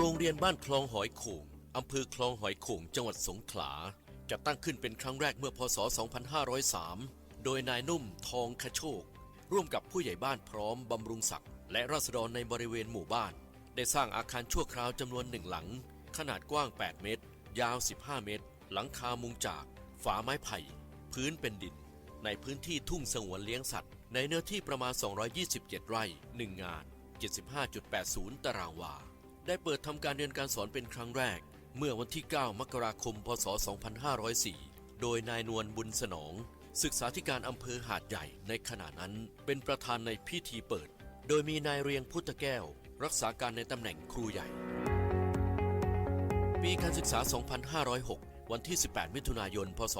โรงเรียนบ้านคลองหอยโข่งอำเภอคลองหอยโข่งจังหวัดสงขลาจะตั้งขึ้นเป็นครั้งแรกเมื่อพศ 2503 โดยนายนุ่มทองคโชคร่วมกับผู้ใหญ่บ้านพร้อมบำรุงศักดิ์และราษฎรในบริเวณหมู่บ้าน ได้สร้างอาคารชั่วคราวจำนวนหนึ่งหลัง ขนาดกว้าง 8 เมตร ยาว 15 เมตร หลังคามุงจาก ฝาไม้ไผ่ พื้นเป็นดิน ในพื้นที่ทุ่งสงวนเลี้ยงสัตว์ ในเนื้อที่ประมาณ 227 ไร่ 1 งาน 75.80 ตารางวา ได้เปิดทำการเรียนการสอนเป็นครั้งแรก เมื่อวันที่ 9 มกราคม พศ 2504 โดยนายนวลบุญสนอง ศึกษาธิการอำเภอหาดใหญ่ในขณะนั้นเป็นประธานในพิธีเปิด โดยมีนายเรียงพุทธแก้ว รักษาการในตำแหน่งครูใหญ่ ปีการศึกษา 2506 วันที่ 18 มิถุนายน พศ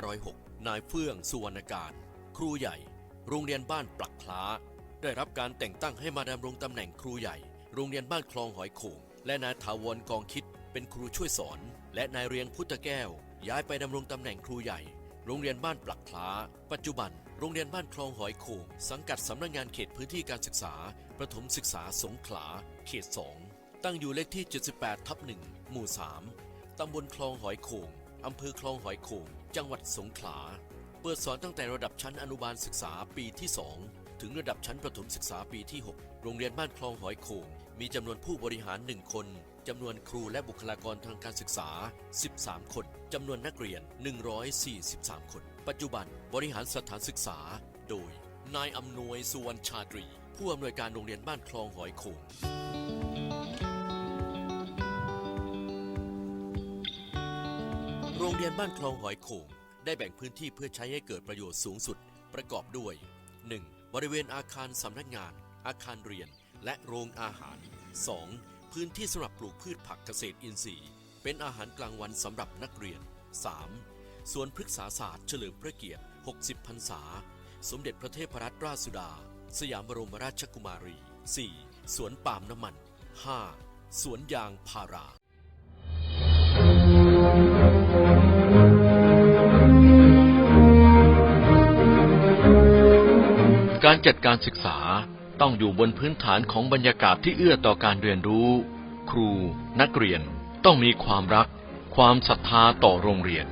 2506 นายเฟื่องสุวรรณการ ครูใหญ่ โรงเรียนบ้านปลักคล้า ได้รับการแต่งตั้งให้มาดำรงตำแหน่งครูใหญ่ โรงเรียนบ้านคลองหอยโข่งและนายถาวรกองคิดเป็นครูช่วยสอน และนายเรียงพุทธแก้ว ย้ายไปดำรงตำแหน่งครูใหญ่ โรงเรียนบ้านปลักคล้า ปัจจุบัน โรงเรียนบ้านคลองหอยโข่งสังกัดสำนักงานเขตพื้นที่การศึกษา ประถมศึกษาสงขลา เขต 2 ตั้งอยู่เลขที่ 78ทับ1หมู่ 3 ตำบลคลองหอยโข่งอำเภอคลองหอยโข่งจังหวัดสงขลา เปิดสอนตั้งแต่ระดับชั้นอนุบาลศึกษาปีที่ 2 ถึงระดับชั้นประถมศึกษาปีที่ 6 โรงเรียนบ้านคลองหอยโข่ง มีจำนวนผู้บริหาร 1 คนจำนวนครูและบุคลากรทางการศึกษา 13 คนจำนวนนักเรียน 143 คน ปัจจุบันบริหารสถานศึกษา โดย นายอำนวยสุวรรณชาตรี ผู้อำนวยการโรงเรียนบ้านคลองหอยโขงโรงเรียนบ้านคลองหอยโขงได้แบ่งพื้นที่เพื่อใช้ให้เกิดประโยชน์สูงสุดประกอบด้วย 1. บริเวณอาคารสำนักงาน อาคารเรียน และโรงอาหาร 2. พื้นที่สำหรับปลูกพืชผักเกษตรอินทรีย์ เป็นอาหารกลางวันสำหรับนักเรียน 3. สวนพฤกษาศาสตร์เฉลิมพระเกียรติ 60 พรรษา สมเด็จพระเทพรัตนราชสุดา สยามบรมราชกุมารี 4. สวนปาล์มน้ำมัน 5. สวนยางพารา การจัดการศึกษา ต้องอยู่บนพื้นฐานของบรรยากาศที่เอื้อต่อการเรียนรู้ ครู นักเรียนต้องมีความรัก ความศรัทธาต่อโรงเรียน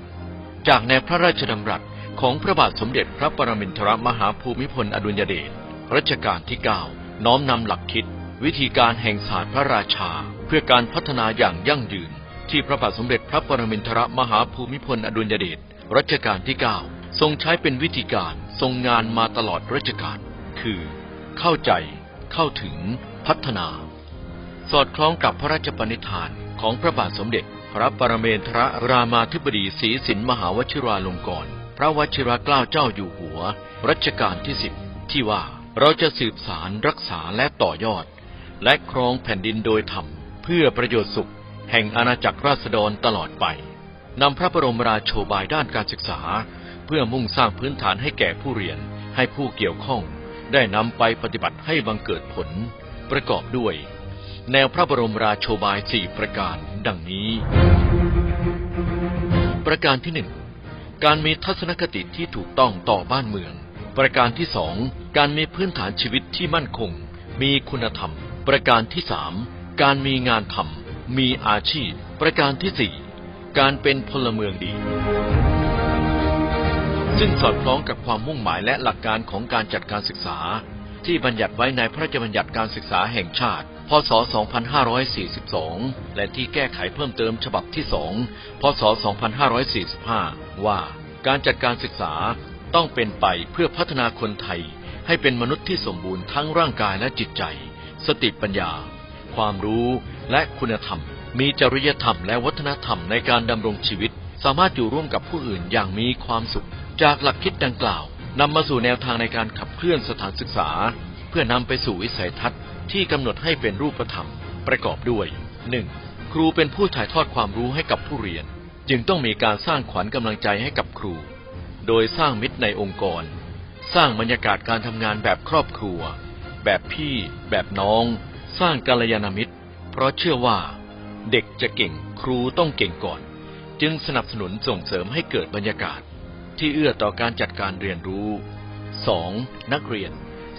จากแนวพระราชดำรัสของพระบาทสมเด็จพระปรมินทรมหาภูมิพลอดุลยเดชรัชกาลที่ 9 น้อมนำหลักคิด วิธีการแห่งศาสตร์พระราชา เพื่อการพัฒนาอย่างยั่งยืน ที่พระบาทสมเด็จพระปรมินทรมหาภูมิพลอดุลยเดชรัชกาลที่ 9 ทรงใช้เป็นวิธีการทรงงานมาตลอดรัชกาลคือ เข้าใจ เข้าถึง พัฒนา สอดคล้องกับพระราชปณิธานของพระบาทสมเด็จ พระปรเมนทรรามาธิบดีศรีสินมหาวชิราลงกรณ์พระวชิรเกล้าเจ้าอยู่หัว รัชกาลที่สิบที่ว่าเราจะสืบสารรักษาและต่อยอด และครองแผ่นดินโดยธรรม เพื่อประโยชน์สุข แห่งอาณาจักรราษฎรตลอดไปนำพระบรมราโชบายด้านการศึกษา เพื่อมุ่งสร้างพื้นฐานให้แก่ผู้เรียนให้ผู้เกี่ยวข้อง ได้นำไปปฏิบัติให้บังเกิดผล ประกอบด้วย แนวพระบรมราโชบายสี่ประการดังนี้ ประการที่หนึ่งการมีทัศนคติที่ถูกต้องต่อบ้านเมือง ประการที่สองการมีพื้นฐานชีวิตที่มั่นคง มีคุณธรรม ประการที่สามการมีงานทำมีอาชีพ ประการที่สี่การเป็นพลเมืองดี ซึ่งสอดคล้องกับความมุ่งหมายและหลักการของการจัดการศึกษา ที่บัญญัติไว้ในพระราชบัญญัติการศึกษาแห่งชาติ พศ 2542 และที่แก้ไขเพิ่มเติมฉบับที่ 2 พศ 2545 ว่าการจัดการศึกษาต้องเป็นไปเพื่อพัฒนาคนไทย ให้เป็นมนุษย์ที่สมบูรณ์ทั้งร่างกายและจิตใจ สติปัญญา ความรู้และคุณธรรม มีจริยธรรมและวัฒนธรรมในการดำรงชีวิต สามารถอยู่ร่วมกับผู้อื่นอย่างมีความสุข จากหลักคิดดังกล่าวนำมาสู่แนวทางในการขับเคลื่อนสถานศึกษา เพื่อนำไปสู่วิสัยทัศน์ที่กำหนดให้เป็นรูปธรรม ประกอบด้วย 1. ครูเป็นผู้ถ่ายทอดความรู้ให้กับผู้เรียน จึงต้องมีการสร้างขวัญกำลังใจให้กับครู โดยสร้างมิตรในองค์กร สร้างบรรยากาศการทำงานแบบครอบครัว แบบพี่ แบบน้อง สร้างกัลยาณมิตร เพราะเชื่อว่า เด็กจะเก่งครูต้องเก่งก่อน จึงสนับสนุนส่งเสริมให้เกิดบรรยากาศ ที่เอื้อต่อการจัดการเรียนรู้ 2. นักเรียน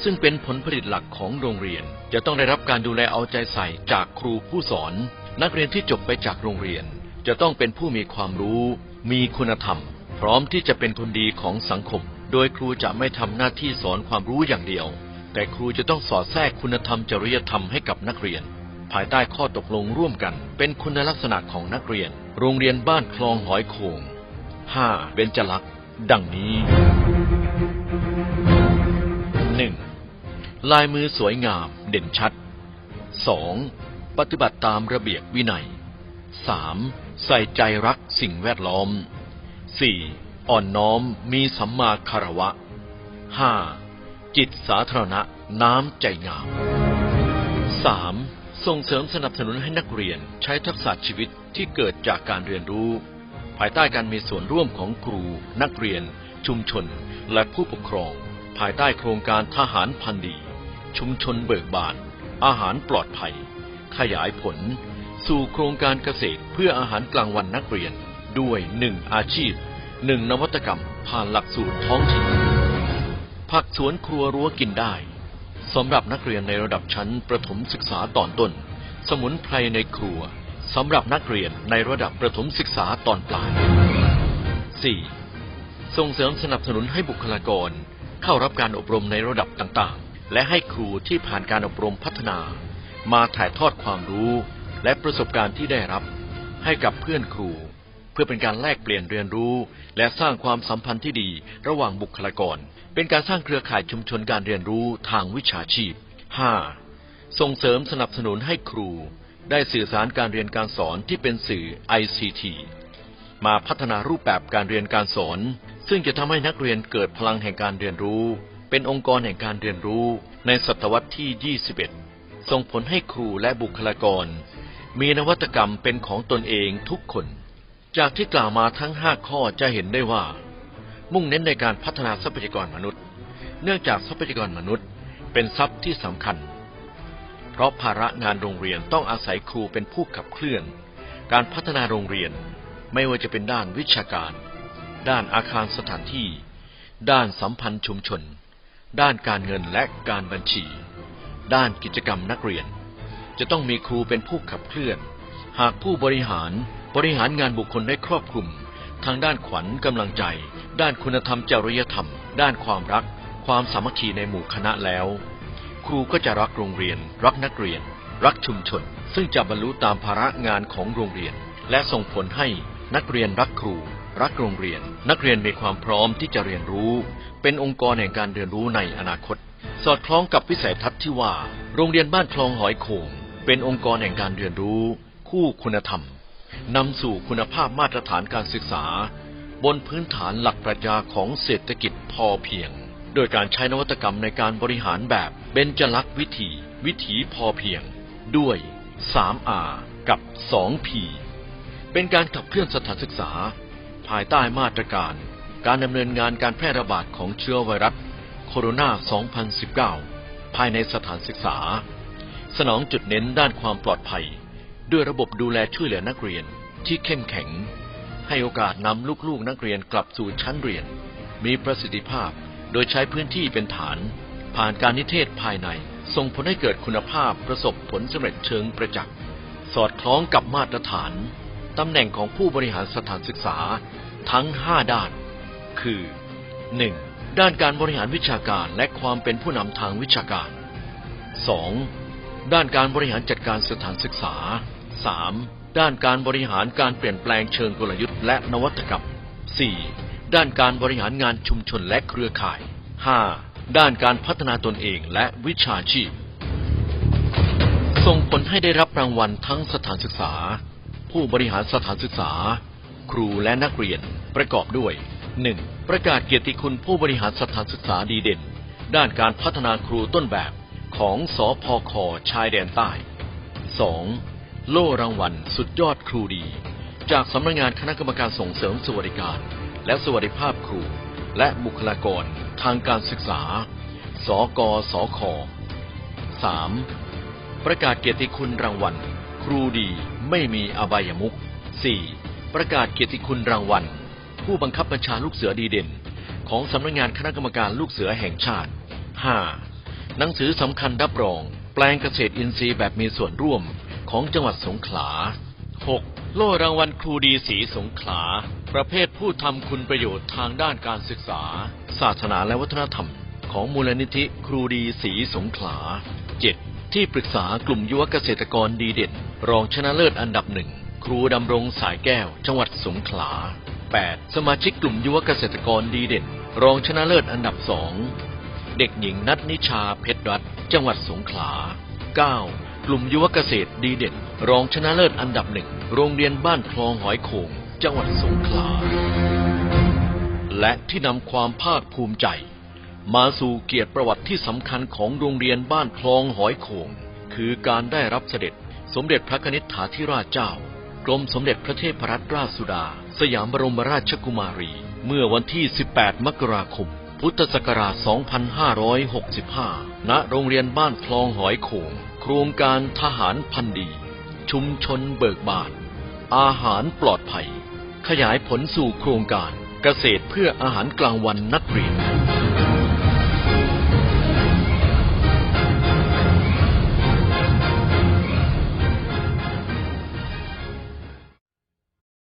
ซึ่งเป็นผลผลิตหลักของโรงเรียน จะต้องได้รับการดูแลเอาใจใส่จากครูผู้สอน นักเรียนที่จบไปจากโรงเรียน จะต้องเป็นผู้มีความรู้ มีคุณธรรม พร้อมที่จะเป็นคนดีของสังคม โดยครูจะไม่ทำหน้าที่สอนความรู้อย่างเดียว แต่ครูจะต้องสอดแทรกคุณธรรมจริยธรรมให้กับนักเรียน ภายใต้ข้อตกลงร่วมกัน เป็นคุณลักษณะของนักเรียน โรงเรียนบ้านคลองหอยโขง 5. เบญจลักษณ ดังนี้ 1. ลายมือสวยงามเด่นชัด 2. ปฏิบัติตามระเบียบวินัย 3. ใส่ใจรักสิ่งแวดล้อม 4. อ่อนน้อมมีสัมมาคารวะ 5. จิตสาธารณะน้ำใจงาม 3. ส่งเสริมสนับสนุนให้นักเรียนใช้ทักษะชีวิตที่เกิดจากการเรียนรู้ายใต้การมีส่วนร่วมของครู นักเรียน ชุมชน และผู้ปกครอง ภายใต้โครงการทหารพันดี ชุมชนเบิกบาน อาหารปลอดภัย ขยายผล สู่โครงการเกษตรเพื่ออาหารกลางวันนักเรียน ด้วยหนึ่งอาชีพหนึ่งนวัตกรรม ผ่านหลักสูตรท้องถิ่นผักสวนครัวรั้วกินได้สำหรับนักเรียนในระดับชั้นประถมศึกษาตอนต้น สมุนไพรในครัว สำหรับนักเรียนในระดับประถมศึกษาตอนปลาย 4. ส่งเสริมสนับสนุนให้บุคลากร เข้ารับการอบรมในระดับต่างๆ และให้ครูที่ผ่านการอบรมพัฒนา มาถ่ายทอดความรู้ และประสบการณ์ที่ได้รับ ให้กับเพื่อนครู เพื่อเป็นการแลกเปลี่ยนเรียนรู้ และสร้างความสัมพันธ์ที่ดีระหว่างบุคลากร เป็นการสร้างเครือข่ายชุมชนการเรียนรู้ทางวิชาชีพ 5. ส่งเสริมสนับสนุนให้ครู ได้สื่อสารการเรียนการสอนที่เป็นสื่อ ICT มาพัฒนารูปแบบการเรียนการสอน ซึ่งจะทำให้นักเรียนเกิดพลังแห่งการเรียนรู้ เป็นองค์กรแห่งการเรียนรู้ในศตวรรษที่ 21 ส่งผลให้ครูและบุคลากร มีนวัตกรรมเป็นของตนเองทุกคน จากที่กล่าวมาทั้ง 5 ข้อจะเห็นได้ว่า มุ่งเน้นในการพัฒนาทรัพยากรมนุษย์ เนื่องจากทรัพยากรมนุษย์ เป็นทรัพย์ที่สำคัญ เพราะภาระงานโรงเรียนต้องอาศัยครูเป็นผู้ขับเคลื่อน การพัฒนาโรงเรียนไม่ว่าจะเป็นด้านวิชาการ ด้านอาคารสถานที่ ด้านสัมพันธ์ชุมชน ด้านการเงินและการบัญชี ด้านกิจกรรมนักเรียน จะต้องมีครูเป็นผู้ขับเคลื่อน หากผู้บริหารบริหารงานบุคคลได้ครอบคลุม ทางด้านขวัญกำลังใจ ด้านคุณธรรมจริยธรรม ด้านความรัก ความสามัคคีในหมู่คณะแล้ว ครูก็จะรักโรงเรียน รักนักเรียน รักชุมชน ซึ่งจะบรรลุตามภาระงานของโรงเรียน และส่งผลให้นักเรียนรักครู รักโรงเรียน นักเรียนมีความพร้อมที่จะเรียนรู้ เป็นองค์กรแห่งการเรียนรู้ในอนาคต สอดคล้องกับวิสัยทัศน์ที่ว่า โรงเรียนบ้านคลองหอยโขงเป็นองค์กรแห่งการเรียนรู้ คู่คุณธรรมนำสู่คุณภาพมาตรฐานการศึกษา บนพื้นฐานหลักปรัชญาของเศรษฐกิจพอเพียง โดยการใช้นวัตกรรมในการบริหารแบบเบญจลักษณ์วิถี วิถีพอเพียง ด้วย 3R กับ 2P เป็นการขับเคลื่อนสถานศึกษา ภายใต้มาตรการ การดำเนินงานการแพร่ระบาดของเชื้อไวรัสโคโรนา 2019 ภายในสถานศึกษา สนองจุดเน้นด้านความปลอดภัย ด้วยระบบดูแลช่วยเหลือนักเรียนที่เข้มแข็ง ให้โอกาสนำลูกๆนักเรียนกลับสู่ชั้นเรียน มีประสิทธิภาพ โดยใช้พื้นที่เป็นฐาน ผ่านการนิเทศภายใน ส่งผลให้เกิดคุณภาพประสบผลสำเร็จเชิงประจักษ์ สอดคล้องกับมาตรฐานตำแหน่งของผู้บริหารสถานศึกษาทั้ง 5 ด้าน คือ 1. ด้านการบริหารวิชาการและความเป็นผู้นำทางวิชาการ 2. ด้านการบริหารจัดการสถานศึกษา 3. ด้านการบริหารการเปลี่ยนแปลงเชิงกลยุทธ์และนวัตกรรม 4. ด้านการบริหารงานชุมชนและเครือข่าย 5. ด้านการพัฒนาตนเองและวิชาชีพ ส่งผลให้ได้รับรางวัลทั้งสถานศึกษา ผู้บริหารสถานศึกษา ครูและนักเรียนประกอบด้วย 1. ประกาศเกียรติคุณผู้บริหารสถานศึกษาดีเด่น ด้านการพัฒนาครูต้นแบบของสอพอคชายแดนใต้ 2. โล่รางวัลสุดยอดครูดี จากสำนักงานคณะกรรมการส่งเสริมสวัสดิการ และสวัสดิภาพครู และบุคลากรทางการศึกษา สกสค 3. ประกาศเกียรติคุณรางวัล ครูดีไม่มีอบายมุข 4. ประกาศเกียรติคุณรางวัล ผู้บังคับบัญชาลูกเสือดีเด่น ของสำนักงานคณะกรรมการลูกเสือแห่งชาติ 5. หนังสือสำคัญรับรอง แปลงเกษตรอินทรีย์แบบมีส่วนร่วมของจังหวัดสงขลา 6. โล่รางวัลครูดีสีสงขลา ประเภทผู้ทำคุณประโยชน์ทางด้านการศึกษา ศาสนาและวัฒนธรรม ของมูลนิธิครูดีสีสงขลา 7. ที่ปรึกษากลุ่มยุวเกษตรกรดีเด่น รองชนะเลิศอันดับหนึ่งครูดำรงสายแก้ว จังหวัดสงขลา 8. สมาชิกกลุ่มยุวเกษตรกรดีเด่น รองชนะเลิศอันดับสองเด็กหญิงนัทนิชาเพชรรัตน์จังหวัดสงขลา 9. กลุ่มยุวเกษตรดีเด่น รองชนะเลิศอันดับหนึ่งโรงเรียนบ้านคลองหอยโขง จังหวัดสงขลา และที่นำความภาคภูมิใจ มาสู่เกียรติประวัติที่สำคัญของโรงเรียนบ้านคลองหอยโขง คือการได้รับเสด็จสมเด็จพระนิษฐาธิราชเจ้า กรมสมเด็จพระเทพรัตนราชสุดา สยามบรมราชกุมารี เมื่อวันที่ 18 มกราคม พุทธศักราช 2565 ณ โรงเรียนบ้านคลองหอยโขง โครงการทหารพันดี ชุมชนเบิกบาน อาหารปลอดภัย ขยายผลสู่โครงการเกษตรเพื่ออาหารกลางวันนักเรียน